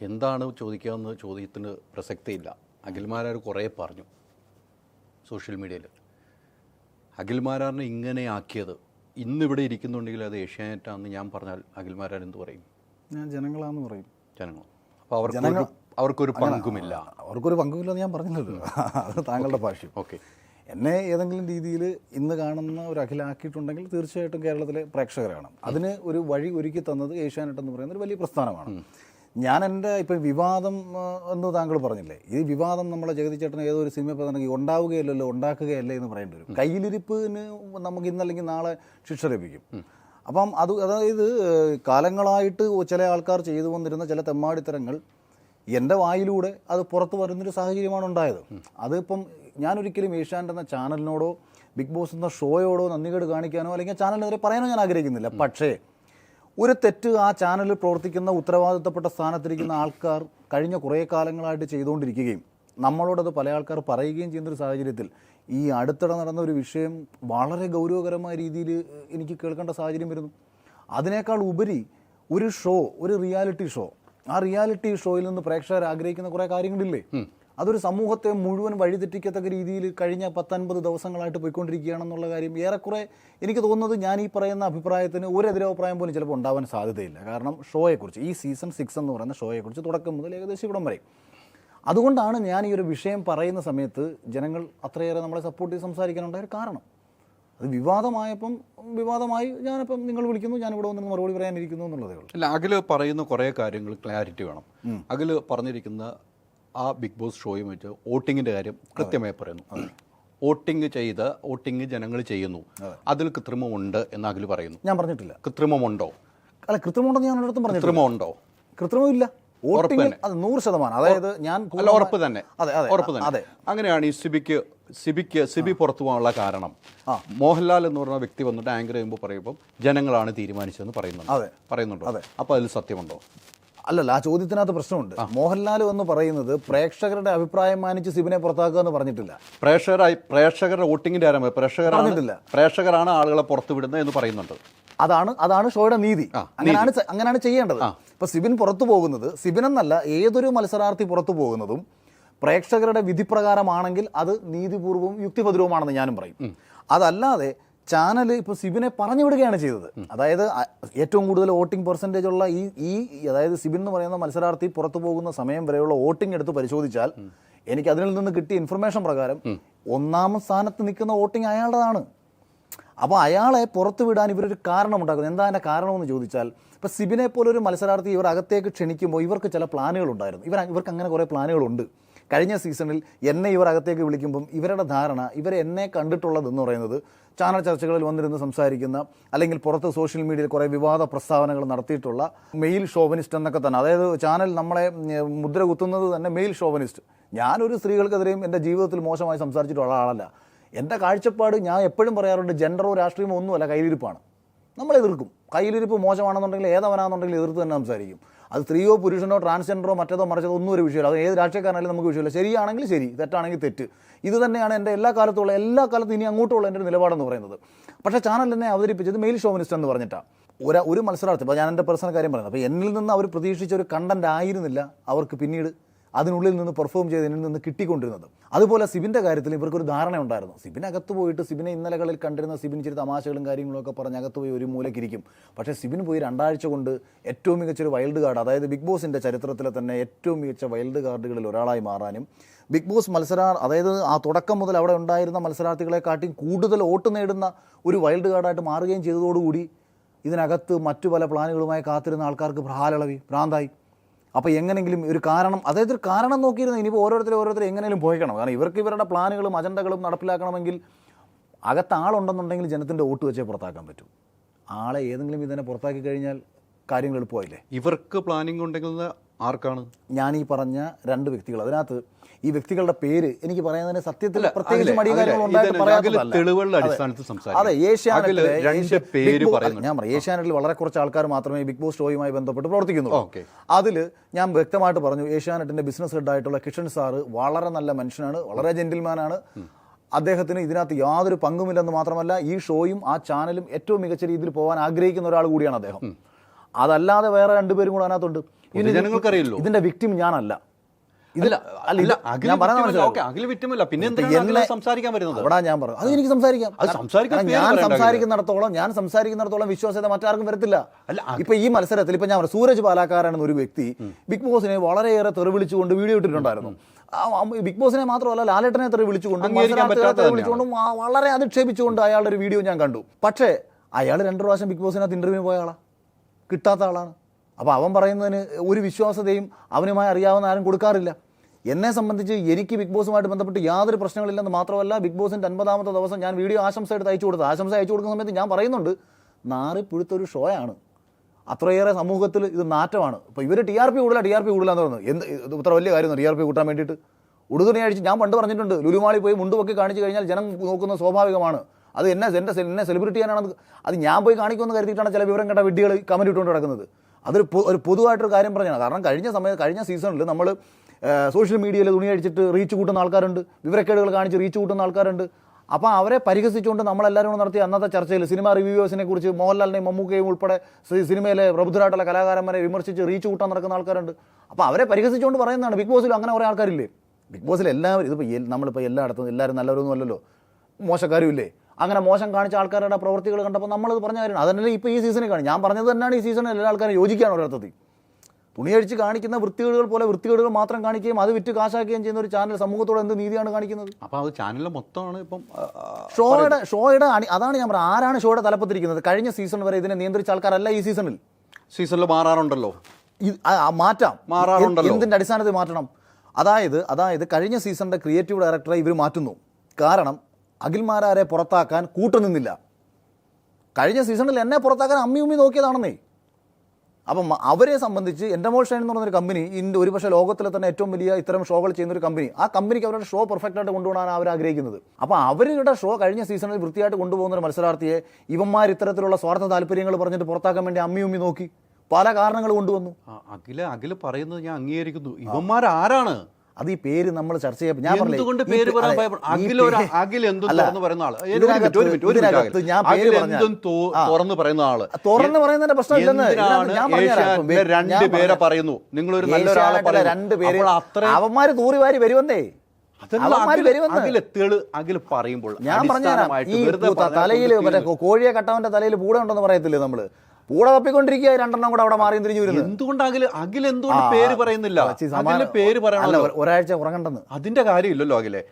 എന്താണ് ചോദിക്കാമെന്ന് ചോദ്യത്തിന് പ്രസക്തിയില്ല. അഖിൽമാരാർ കുറേ പറഞ്ഞു സോഷ്യൽ മീഡിയയിൽ. അഖിൽമാരാറിനെ ഇങ്ങനെ ആക്കിയത് ഇന്നിവിടെ ഇരിക്കുന്നുണ്ടെങ്കിൽ അത് ഏഷ്യാനെറ്റാണെന്ന് ഞാൻ പറഞ്ഞാൽ അഖിൽമാരാർ എന്ത് പറയും? ഞാൻ ജനങ്ങളാന്ന് പറയും. ജനങ്ങൾ അപ്പോൾ അവർക്കൊരു അവർക്കൊരു പങ്കുമില്ല. അവർക്കൊരു പങ്കുമില്ലെന്ന് ഞാൻ പറഞ്ഞില്ലല്ലോ. അത് താങ്കളുടെ ഭാഷ ഓക്കെ. എന്നെ ഏതെങ്കിലും രീതിയിൽ ഇന്ന് കാണുന്ന ഒരു അഖിലാക്കിയിട്ടുണ്ടെങ്കിൽ തീർച്ചയായിട്ടും കേരളത്തിലെ പ്രേക്ഷകരാണ് അതിന് ഒരു വഴി ഒരുക്കി തന്നത് ഏഷ്യാനെറ്റ് എന്ന് പറയുന്ന ഒരു വലിയ പ്രസ്ഥാനമാണ്. ഞാൻ എന്റെ ഇപ്പം വിവാദം എന്ന് താങ്കൾ പറഞ്ഞില്ലേ? ഈ വിവാദം നമ്മളെ ജഗതി ഏതൊരു സിനിമ പറഞ്ഞെങ്കിൽ ഉണ്ടാവുകയല്ലല്ലോ ഉണ്ടാക്കുകയല്ലേ എന്ന് പറയേണ്ടി വരും. കയ്യിലിരിപ്പിന് നമുക്ക് ഇന്നല്ലെങ്കിൽ നാളെ ശിക്ഷ ലഭിക്കും. അപ്പം അത് അതായത് കാലങ്ങളായിട്ട് ചില ആൾക്കാർ ചെയ്തു വന്നിരുന്ന ചില തെമ്മാടിത്തരങ്ങൾ എന്റെ വായിലൂടെ അത് പുറത്ത് വരുന്നൊരു സാഹചര്യമാണ് ഉണ്ടായത്. അതിപ്പം ഞാനൊരിക്കലും ഏഷ്യാനെറ്റ് എന്ന ചാനലിനോടോ ബിഗ് ബോസ് എന്ന ഷോയോടോ നന്ദികേട് കാണിക്കാനോ അല്ലെങ്കിൽ ചാനലിനെതിരെ പറയാനോ ഞാൻ ആഗ്രഹിക്കുന്നില്ല. പക്ഷേ ഒരു തെറ്റ് ആ ചാനലിൽ പ്രവർത്തിക്കുന്ന ഉത്തരവാദിത്തപ്പെട്ട സ്ഥാനത്തിരിക്കുന്ന ആൾക്കാർ കഴിഞ്ഞ കുറേ കാലങ്ങളായിട്ട് ചെയ്തുകൊണ്ടിരിക്കുകയും നമ്മളോടത് പല ആൾക്കാർ പറയുകയും ചെയ്യുന്നൊരു സാഹചര്യത്തിൽ ഈ അടുത്തിടെ നടന്ന ഒരു വിഷയം വളരെ ഗൗരവകരമായ രീതിയിൽ എനിക്ക് കേൾക്കേണ്ട സാഹചര്യം വരുന്നു. അതിനേക്കാൾ ഉപരി ഒരു ഷോ ഒരു റിയാലിറ്റി ഷോ ആ റിയാലിറ്റി ഷോയിൽ നിന്ന് പ്രേക്ഷകർ ആഗ്രഹിക്കുന്ന കുറേ കാര്യങ്ങളില്ലേ? അതൊരു സമൂഹത്തെ മുഴുവൻ വഴിതെറ്റിക്കത്തക്ക രീതിയിൽ കഴിഞ്ഞ പത്തൊൻപത് ദിവസങ്ങളായിട്ട് പോയിക്കൊണ്ടിരിക്കുകയാണെന്നുള്ള കാര്യം ഏറെക്കുറെ എനിക്ക് തോന്നുന്നത് ഞാൻ ഈ പറയുന്ന അഭിപ്രായത്തിന് ഒരു എതിരഭിപ്രായം പോലും ചിലപ്പോൾ ഉണ്ടാവാൻ സാധ്യതയില്ല. കാരണം ഷോയെക്കുറിച്ച് ഈ സീസൺ സിക്സ് എന്ന് പറയുന്ന ഷോയെക്കുറിച്ച് തുടക്കം മുതൽ ഏകദേശം ഇവിടം വരെ. അതുകൊണ്ടാണ് ഞാൻ ഈ ഒരു വിഷയം പറയുന്ന സമയത്ത് ജനങ്ങൾ അത്രയേറെ നമ്മളെ സപ്പോർട്ട് ചെയ്ത് സംസാരിക്കാനുണ്ടായ ഒരു കാരണം. അത് വിവാദമായപ്പം വിവാദമായി ഞാനിപ്പം നിങ്ങൾ വിളിക്കുന്നു ഞാൻ ഇവിടെ വന്നിട്ട് മറുപടി പറയാനിരിക്കുന്നു എന്നുള്ളതേ ഉള്ളൂ. അല്ല അഖിൽ പറയുന്ന കുറേ കാര്യങ്ങൾ ക്ലാരിറ്റി വേണം. അഖിൽ പറഞ്ഞിരിക്കുന്ന ആ ബിഗ് ബോസ് ഷോയും വെച്ച് വോട്ടിങ്ങിന്റെ കാര്യം കൃത്യമായി പറയുന്നു. വോട്ടിംഗ് ചെയ്ത് വോട്ടിംഗ് ജനങ്ങൾ ചെയ്യുന്നു. അതിൽ കൃത്രിമമുണ്ട് എന്ന് അഖിൽ പറയുന്നു. ഞാൻ പറഞ്ഞിട്ടില്ല. കൃത്രിമമുണ്ടോ? അല്ല കൃത്രിമമുണ്ടെന്ന് ഞാൻ ഒരിടത്തും പറഞ്ഞു കൃത്രിമമുണ്ടോ? കൃത്രിമമില്ല. വോട്ടിംഗ് അത് നൂറ് ശതമാനം. അതായത് ഞാൻ ഉറപ്പ് തന്നെ. അതെ അതെ ഉറപ്പ് തന്നെ. അതെ. അങ്ങനെയാണ് ഈ സിബിക്ക് സിബിക്ക് സിബി പുറത്തു പോകാനുള്ള കാരണം. മോഹൻലാൽ എന്ന് പറഞ്ഞ വ്യക്തി വന്നിട്ട് ആങ്കർ ചെയ്യുമ്പോൾ പറയുമ്പോൾ ജനങ്ങളാണ് തീരുമാനിച്ചതെന്ന് പറയുന്നുണ്ട്. അതെ. പറയുന്നുണ്ടോ? അപ്പൊ അതിൽ സത്യമുണ്ടോ? അല്ലല്ല ആ ചോദ്യത്തിനകത്ത് പ്രശ്നമുണ്ട്. മോഹൻലാൽ എന്ന് പറയുന്നത് പ്രേക്ഷകരുടെ അഭിപ്രായം മാനിച്ച് സിബിനെ പുറത്താക്കുക എന്ന് പറഞ്ഞിട്ടില്ല. പ്രേക്ഷകരായി പ്രേക്ഷകരുടെ വോട്ടിങ്ങിന്റെ ആരംഭം പ്രേക്ഷകർ പറഞ്ഞിട്ടില്ല. പ്രേക്ഷകരാണ് ആളുകളെ പുറത്തുവിടുന്നത് എന്ന് പറയുന്നുണ്ട്. അതാണ് അതാണ് ഷോയുടെ നീതി. അങ്ങനെയാണ് അങ്ങനെയാണ് ചെയ്യേണ്ടത്. ഇപ്പൊ സിബിൻ പുറത്തു പോകുന്നത് സിബിൻ എന്നല്ല ഏതൊരു മത്സരാർത്ഥി പുറത്തു പോകുന്നതും പ്രേക്ഷകരുടെ വിധിപ്രകാരമാണെങ്കിൽ അത് നീതിപൂർവവും യുക്തിഭദ്രവുമാണെന്ന് ഞാനും പറയും. അതല്ലാതെ ചാനൽ ഇപ്പോൾ സിബിനെ പറഞ്ഞു വിടുകയാണ് ചെയ്തത്. അതായത് ഏറ്റവും കൂടുതൽ വോട്ടിംഗ് പെർസെന്റേജ് ഉള്ള ഈ ഈ അതായത് സിബിൻ എന്ന് പറയുന്ന മത്സരാർത്ഥി പുറത്തു പോകുന്ന സമയം വരെയുള്ള വോട്ടിംഗ് എടുത്ത് പരിശോധിച്ചാൽ എനിക്ക് അതിൽ നിന്ന് കിട്ടിയ ഇൻഫർമേഷൻ പ്രകാരം ഒന്നാം സ്ഥാനത്ത് നിൽക്കുന്ന വോട്ടിംഗ് അയാളുടേതാണ്. അപ്പോൾ അയാളെ പുറത്തു വിടാൻ ഇവരൊരു കാരണം ഉണ്ടാക്കുന്നത് എന്താ അതിന്റെ കാരണമെന്ന് ചോദിച്ചാൽ ഇപ്പോൾ സിബിനെ പോലൊരു മത്സരാർത്ഥി ഇവർ അകത്തേക്ക് ക്ഷണിക്കുമ്പോൾ ഇവർക്ക് ചില പ്ലാനുകൾ ഉണ്ടായിരുന്നു. ഇവർ ഇവർക്ക് അങ്ങനെ കുറേ പ്ലാനുകളുണ്ട്. കഴിഞ്ഞ സീസണിൽ എന്നെ ഇവർ അകത്തേക്ക് വിളിക്കുമ്പം ഇവരുടെ ധാരണ ഇവർ എന്നെ കണ്ടിട്ടുള്ളതെന്ന് പറയുന്നത് ചാനൽ ചർച്ചകളിൽ വന്നിരുന്ന് സംസാരിക്കുന്ന അല്ലെങ്കിൽ പുറത്ത് സോഷ്യൽ മീഡിയയിൽ കുറേ വിവാദ പ്രസ്താവനകൾ നടത്തിയിട്ടുള്ള മെയിൽ ഷോവനിസ്റ്റ് എന്നൊക്കെ തന്നെ. അതായത് ചാനൽ നമ്മളെ മുദ്ര കുത്തുന്നത് തന്നെ മെയിൽ ഷോവനിസ്റ്റ്. ഞാനൊരു സ്ത്രീകൾക്കെതിരെയും എന്റെ ജീവിതത്തിൽ മോശമായി സംസാരിച്ചിട്ടുള്ള ആളല്ല. എന്റെ കാഴ്ചപ്പാട് ഞാൻ എപ്പോഴും പറയാറുണ്ട് ജെൻഡറോ രാഷ്ട്രീയമോ ഒന്നുമല്ല കയ്യിലിരിപ്പാണ്. നമ്മൾ എതിർക്കും കയ്യിലിരിപ്പ് മോശമാണെന്നുണ്ടെങ്കിൽ ഏതവനാണെന്നുണ്ടെങ്കിൽ എതിർത്ത് തന്നെ സംസാരിക്കും. അത് സ്ത്രീയോ പുരുഷനോ ട്രാൻസ്ജെൻഡറോ മറ്റേതോ മറിച്ചതോ ഒന്നും ഒരു വിഷയമില്ല. അത് ഏത് രാഷ്ട്രീയക്കാരനായാലും നമുക്ക് വിഷയമില്ല. ശരിയാണെങ്കിൽ ശരി തെറ്റാണെങ്കിൽ തെറ്റ്. ഇത് തന്നെയാണ് എന്റെ എല്ലാ കാലത്തുള്ള എല്ലാ കാലത്തും ഇനി അങ്ങോട്ടുള്ള എന്റെ ഒരു നിലപാടെന്ന് പറയുന്നത്. പക്ഷേ ചാനൽ എന്നെ അവതരിപ്പിച്ചത് മെയിൽ ഷോമിനിസ്റ്റ് എന്ന് പറഞ്ഞിട്ടാണ് ഒരു ഒരു മത്സരാർത്ഥി അപ്പോൾ ഞാൻ എന്റെ പേഴ്സണൽ കാര്യം പറയുന്നത്. അപ്പോൾ എന്നിൽ നിന്ന് അവർ പ്രതീക്ഷിച്ച ഒരു കണ്ടന്റ് ആയിരുന്നില്ല അവർക്ക് പിന്നീട് അതിനുള്ളിൽ നിന്ന് പെർഫോം ചെയ്ത് ഇതിൽ നിന്ന് കിട്ടിക്കൊണ്ടിരുന്നത്. അതുപോലെ സിബിന്റെ കാര്യത്തിൽ ഇവർക്കൊരു ധാരണ ഉണ്ടായിരുന്നു. സിബിൻ അകത്ത് പോയിട്ട് സിബിനെ ഇന്നലകളിൽ കണ്ടിരുന്ന സിബിൻ ഇച്ചിരി തമാശകളും കാര്യങ്ങളും ഒക്കെ പറഞ്ഞ് അകത്ത് പോയി ഒരു മൂലക്കിരിക്കും പക്ഷേ സിബിൻ പോയി രണ്ടാഴ്ച കൊണ്ട് ഏറ്റവും മികച്ചൊരു വൈൽഡ് കാർഡ് അതായത് ബിഗ് ബോസിന്റെ ചരിത്രത്തിലെ തന്നെ ഏറ്റവും മികച്ച വൈൽഡ് കാർഡുകളിൽ ഒരാളായി മാറാനും ബിഗ് ബോസ് മത്സരാ അതായത് ആ തുടക്കം മുതൽ അവിടെ ഉണ്ടായിരുന്ന മത്സരാർത്ഥികളെക്കാട്ടിയും കൂടുതൽ വോട്ട് നേടുന്ന ഒരു വൈൽഡ് കാർഡായിട്ട് മാറുകയും ചെയ്തതോടുകൂടി ഇതിനകത്ത് മറ്റു പല പ്ലാനുകളുമായി കാത്തിരുന്ന ആൾക്കാർക്ക് ഭ്രാലളവി ഭ്രാന്തായി. അപ്പോൾ എങ്ങനെങ്കിലും ഒരു കാരണം അതായത് ഒരു കാരണം നോക്കിയിരുന്ന ഇനിയിപ്പോൾ ഓരോരുത്തരും ഓരോരുത്തർ എങ്ങനെയും പോയിക്കണം. കാരണം ഇവർക്ക് ഇവരുടെ പ്ലാനുകളും അജണ്ടകളും നടപ്പിലാക്കണമെങ്കിൽ അകത്ത് ആളുണ്ടെന്നുണ്ടെങ്കിൽ ജനത്തിന്റെ വോട്ട് വെച്ചേ പുറത്താക്കാൻ പറ്റൂ. ആളെ ഏതെങ്കിലും ഇതിനെ പുറത്താക്കി കഴിഞ്ഞാൽ കാര്യങ്ങൾ എളുപ്പമായില്ലേ? ഇവർക്ക് പ്ലാനിംഗ് ഉണ്ടെങ്കിൽ ആർക്കാണ്? ഞാൻ ഈ പറഞ്ഞ രണ്ട് വ്യക്തികൾ. അതിനകത്ത് ഈ വ്യക്തികളുടെ പേര് എനിക്ക് പറയുന്നതിന് സത്യത്തിൽ പ്രത്യേകിച്ച് മടിയും അതെ. അടിസ്ഥാനത്തിൽ. അതെ ഏഷ്യാനെറ്റിലെ ഞാൻ പറയാം. ഏഷ്യാനെറ്റിൽ വളരെ കുറച്ച് ആൾക്കാർ മാത്രമേ ബിഗ് ബോസ് ഷോയുമായി ബന്ധപ്പെട്ട് പ്രവർത്തിക്കുന്നുള്ളൂ. അതിൽ ഞാൻ വ്യക്തമായിട്ട് പറഞ്ഞു ഏഷ്യാനെറ്റിന്റെ ബിസിനസ് ഹെഡ് ആയിട്ടുള്ള കിഷൻ സാറ് വളരെ നല്ല മനുഷ്യനാണ് വളരെ ജെന്റിൽമാനാണ്. അദ്ദേഹത്തിന് ഇതിനകത്ത് യാതൊരു പങ്കുമില്ലെന്ന് മാത്രമല്ല ഈ ഷോയും ആ ചാനലും ഏറ്റവും മികച്ച രീതിയിൽ പോകാൻ ആഗ്രഹിക്കുന്ന ഒരാൾ കൂടിയാണ് അദ്ദേഹം. അതല്ലാതെ വേറെ രണ്ടുപേരും കൂടെ അതിനകത്തുണ്ട്. പൊതുജനങ്ങൾക്കറിയില്ലോ ഇതിന്റെ വിക്ടിം ഞാനല്ല. ടത്തോളം ഞാൻ അവിടെ പറഞ്ഞു അത് എനിക്ക് സംസാരിക്കാം. ഞാൻ സംസാരിക്കുന്നിടത്തോളം ഞാൻ സംസാരിക്കുന്നിടത്തോളം വിശ്വാസ്യത മറ്റാർക്കും വരത്തില്ല. ഇപ്പൊ ഈ മത്സരത്തിൽ ഇപ്പൊ ഞാൻ പറഞ്ഞു സൂരജ് പാലാക്കാരൻ ഒരു വ്യക്തി ബിഗ് ബോസിനെ വളരെയേറെ തെറി വിളിച്ചുകൊണ്ട് വീഡിയോ ഇട്ടിട്ടുണ്ടായിരുന്നു. ബിഗ് ബോസിനെ മാത്രമല്ല ലാലേട്ടനെ വിളിച്ചുകൊണ്ടും തെറി വിളിച്ചുകൊണ്ടും വളരെ അധിക്ഷേപിച്ചുകൊണ്ട് അയാളുടെ ഒരു വീഡിയോ ഞാൻ കണ്ടു. പക്ഷേ അയാൾ രണ്ടു പ്രാവശ്യം ബിഗ് ബോസിനകത്ത് ഇന്റർവ്യൂ പോയ ആളാ. കിട്ടാത്ത ആളാണ്. അപ്പോൾ അവൻ പറയുന്നതിന് ഒരു വിശ്വാസതയും അവനുമായി അറിയാവുന്ന ആരും കൊടുക്കാറില്ല. എന്നെ സംബന്ധിച്ച് എനിക്ക് ബിഗ് ബോസുമായിട്ട് ബന്ധപ്പെട്ട് യാതൊരു പ്രശ്നങ്ങളില്ലെന്ന് മാത്രമല്ല ബിഗ് ബോസിന്റെ അൻപതാമത്തെ ദിവസം ഞാൻ വീഡിയോ ആശംസ എടുത്ത് അയച്ചു കൊടുത്തു ആശംസ അയച്ചു കൊടുക്കുന്ന സമയത്ത് ഞാൻ പറയുന്നുണ്ട് നാറി ഷോ ഷോയാണ് അത്രയേറെ സമൂഹത്തിൽ ഇത് നാറ്റമാണ്. അപ്പോൾ ഇവർ ടി ആർ പി കൂടുതല ടി ആർ പി കൂടുതലാന്ന് പറഞ്ഞു. എന്ത് ഇത്ര വലിയ കാര്യം ടി ആർ പി കൂട്ടാൻ വേണ്ടിയിട്ട്. ഉടുതുണി അഴിച്ച് ഞാൻ പണ്ട് പറഞ്ഞിട്ടുണ്ട് ലുലുമാളി പോയി മുണ്ടുപൊക്കി കാണിച്ചു കഴിഞ്ഞാൽ ജനം നോക്കുന്നത് സ്വാഭാവികമാണ്. അത് എന്നെ എന്റെ എന്നെ സെലിബ്രിറ്റി ചെയ്യാനാണെന്ന് അത് ഞാൻ പോയി കാണിക്കുമെന്ന് കരുതിയിട്ടാണ് ചില വിവരം കേട്ട വിഡ്ഡികൾ കമന്റ് ഇട്ടുകൊണ്ട് കിടക്കുന്നത് അതൊരു ഒരു പൊതുവായിട്ടൊരു കാര്യം പറഞ്ഞാണ്. കാരണം കഴിഞ്ഞ സമയത്ത് കഴിഞ്ഞ സീസണിൽ നമ്മൾ സോഷ്യൽ മീഡിയയിൽ തുണി അടിച്ചിട്ട് റീച്ച് കൂട്ടുന്ന ആൾക്കാരുണ്ട്. വിവരക്കേടുകൾ കാണിച്ച് റീച്ച് കൂട്ടുന്ന ആൾക്കാരുണ്ട്. അപ്പോൾ അവരെ പരിഹസിച്ചുകൊണ്ട് നമ്മളെല്ലാവരും കൂടെ നടത്തിയ അന്നത്തെ ചർച്ചയിൽ സിനിമ റിവ്യൂവേഴ്സിനെ കുറിച്ച് മോഹൻലാലിനെയും മമ്മൂക്കയും ഉൾപ്പെടെ സിനിമയിലെ പ്രബുദ്ധരായിട്ടുള്ള കലാകാരന്മാരെ വിമർശിച്ച് റീച്ച് കൂട്ടാൻ നടക്കുന്ന ആൾക്കാരുണ്ട്. അപ്പോൾ അവരെ പരിഹസിച്ചുകൊണ്ട് പറയുന്നതാണ്. ബിഗ് ബോസിലും അങ്ങനെ കുറേ ആൾക്കാരില്ലേ? ബിഗ് ബോസിൽ എല്ലാവരും ഇതിപ്പോൾ നമ്മളിപ്പോൾ എല്ലായിടത്തും എല്ലാവരും നല്ലവരൊന്നും അല്ലല്ലോ? മോശക്കാരും ഇല്ലേ അങ്ങനെ മോശം കാണിച്ച ആൾക്കാരുടെ പ്രവൃത്തികൾ കണ്ടപ്പോൾ നമ്മളത് പറഞ്ഞ കാര്യമാണ് അതന്നെ ഇപ്പോൾ ഈ സീസണിൽ കാണും ഞാൻ പറഞ്ഞത് തന്നെയാണ് ഈ സീസണിൽ എല്ലാ ആൾക്കാരും യോജിക്കുകയാണ് ഒരർത്ഥത്തിൽ തുണിയഴിച്ച് കാണിക്കുന്ന വൃത്തികേടുകൾ പോലെ വൃത്തികേടുകൾ മാത്രം കാണിക്കുകയും അത് വിറ്റ് കാശാക്കുകയും ചെയ്യുന്ന ഒരു ചാനൽ സമൂഹത്തോട് എന്ത് നീതിയാണ് കാണിക്കുന്നത്? അപ്പോൾ അത് ചാനലിലെ മൊത്തമാണ് ഇപ്പം ഷോയുടെ ഷോയുടെ അണി അതാണ് ഞാൻ പറഞ്ഞത്. ആരാണ് ഷോയുടെ തലപ്പത്തിരിക്കുന്നത്? കഴിഞ്ഞ സീസൺ വരെ ഇതിനെ നിയന്ത്രിച്ച ആൾക്കാരല്ല ഈ സീസണിൽ സീസണിൽ മാറാറുണ്ടല്ലോ. ഇത് മാറ്റാം. മാറാറുണ്ടല്ലോ. എന്തിന്റെ എന്തിന്റെ അടിസ്ഥാനത്തിൽ മാറ്റണം? അതായത് അതായത് കഴിഞ്ഞ സീസണിന്റെ ക്രിയേറ്റീവ് ഡയറക്ടറെ ഇവർ മാറ്റുന്നു. കാരണം അഖിൽമാരാരെ പുറത്താക്കാൻ കൂട്ടുനിന്നില്ല. കഴിഞ്ഞ സീസണിൽ എന്നെ പുറത്താക്കാൻ അമ്മി ഉമ്മി നോക്കിയതാണെന്നേ. അപ്പം അവരെ സംബന്ധിച്ച് എൻഡമോൾ ഷൈൻ എന്ന് പറഞ്ഞൊരു കമ്പനി ഇന്ന് ഒരുപക്ഷെ ലോകത്തിലെ തന്നെ ഏറ്റവും വലിയ ഇത്തരം ഷോകൾ ചെയ്യുന്ന ഒരു കമ്പനി ആ കമ്പനിക്ക് അവരുടെ ഷോ പെർഫെക്റ്റ് ആയിട്ട് കൊണ്ടുപോകാൻ അവർ ആഗ്രഹിക്കുന്നത്. അപ്പോൾ അവരുടെ ഷോ കഴിഞ്ഞ സീസണിൽ വൃത്തിയായിട്ട് കൊണ്ടുപോകുന്ന ഒരു മത്സരാർത്ഥിയെ ഇവന്മാർ ഇത്തരത്തിലുള്ള സ്വാർത്ഥ താല്പര്യങ്ങൾ പറഞ്ഞിട്ട് പുറത്താക്കാൻ വേണ്ടി അമ്മി ഉമ്മി നോക്കി. പല കാരണങ്ങൾ കൊണ്ടുവന്നു. അഖില അഖില പറയുന്നത് ഞാൻ അംഗീകരിക്കുന്നു. ഇവന്മാരാരാണ്? അത് ഈ പേര് നമ്മൾ ചർച്ച ചെയ്യാൻ ഞാൻ പറയുന്ന ആൾ. തുറന്ന് പറയുന്നതിന്റെ പ്രശ്നമില്ലെന്ന് രണ്ട് പേരെ പറയുന്നു. നിങ്ങൾ ഒരു നല്ല ഒരാളെ രണ്ട് പേര് അപ്പോൾ അവന്മാര് തൂറി വാരി വരുമെന്ന്. ഞാൻ പറഞ്ഞുതരാം. അടിസ്ഥാനമായിട്ട് ഈ വെറുതെ പൂ- പറഞ്ഞാൽ തലയിൽ മറ്റേ കോഴിയെ കട്ടവന്റെ തലയിൽ പൂട ഉണ്ടെന്ന് പറയത്തില്ലേ നമ്മൾ? പൂട തപ്പിക്കൊണ്ടിരിക്കുക രണ്ടെണ്ണം കൂടെ അവിടെ മാറി തിരിഞ്ഞു വരുന്നത്. എന്തുകൊണ്ട് അഖിൽ അഖിൽ എന്തുകൊണ്ട് പേര് പറയുന്നില്ല? പേര് പറയണല്ലോ ഒരാഴ്ച ഉറങ്ങണ്ടെന്ന്. അതിന്റെ കാര്യമില്ലല്ലോ അഖിലെ.